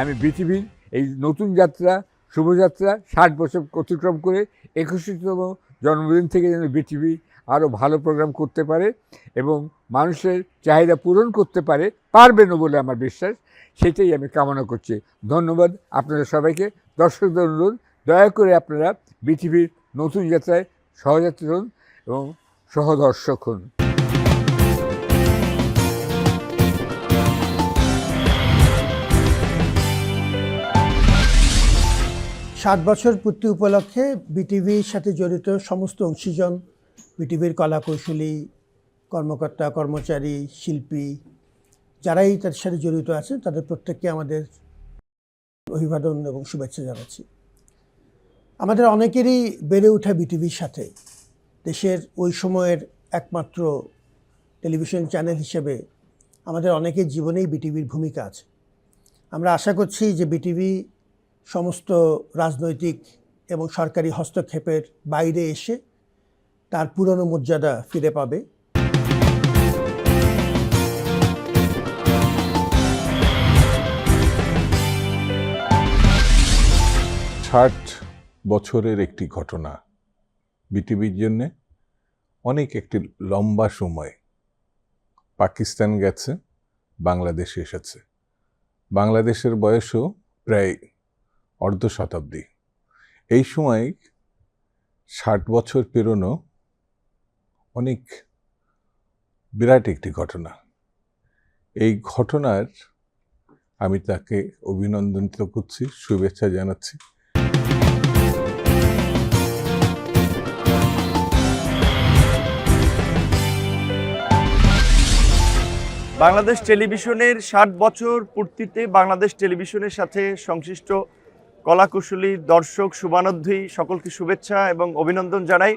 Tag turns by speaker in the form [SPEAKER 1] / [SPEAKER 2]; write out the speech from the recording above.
[SPEAKER 1] আমি পৃথিবীর এই নতুন যাত্রা, শুভযাত্রা ষাট বছর অতিক্রম করে একুশতম জন্মদিন থেকে যেন বিটিভি আরও ভালো প্রোগ্রাম করতে পারে এবং মানুষের চাহিদা পূরণ করতে পারে, পারবেনও বলে আমার বিশ্বাস। সেটাই আমি কামনা করছি। ধন্যবাদ আপনাদের সবাইকে। দর্শকদের অনুরোধ দয়া করে আপনারা বিটিভির নতুন যাত্রায় সহযাত্রী হন এবং সহদর্শক হন।
[SPEAKER 2] সাত বছর পূর্তি উপলক্ষে বিটিভির সাথে জড়িত সমস্ত অংশীজন বিটিভির কলাকৌশলী, কর্মকর্তা, কর্মচারী, শিল্পী, যারাই তার সাথে জড়িত আছেন, তাদের প্রত্যেককে আমাদের অভিবাদন এবং শুভেচ্ছা জানাচ্ছি। আমাদের অনেকেরই বেড়ে ওঠা বিটিভির সাথে দেশের ওই সময়ের একমাত্র টেলিভিশন চ্যানেল হিসেবে আমাদের অনেকের জীবনেই বিটিভির ভূমিকা আছে। আমরা আশা করছি যে বিটিভি সমস্ত রাজনৈতিক এবং সরকারি হস্তক্ষেপের বাইরে এসে তার পুরনো মর্যাদা ফিরে পাবে।
[SPEAKER 3] ষাট বছরের একটি ঘটনা বিটিভির জন্যে, অনেক একটি লম্বা সময় পাকিস্তান গেছে, বাংলাদেশে এসেছে। বাংলাদেশের বয়সও প্রায় অর্ধ শতাব্দী এই সময় ষাট বছর পেরোনো অনেক বিরাট একটি ঘটনা। এই ঘটনার আমি তাকে অভিনন্দন তো করছি, শুভেচ্ছা জানাচ্ছি।
[SPEAKER 4] বাংলাদেশ টেলিভিশনের ষাট বছর পূর্তিতে বাংলাদেশ টেলিভিশনের সাথে সংশ্লিষ্ট কলাকুশলী দর্শক শুভানুদ্ধি সকলকে শুভেচ্ছা এবং অভিনন্দন জানাই।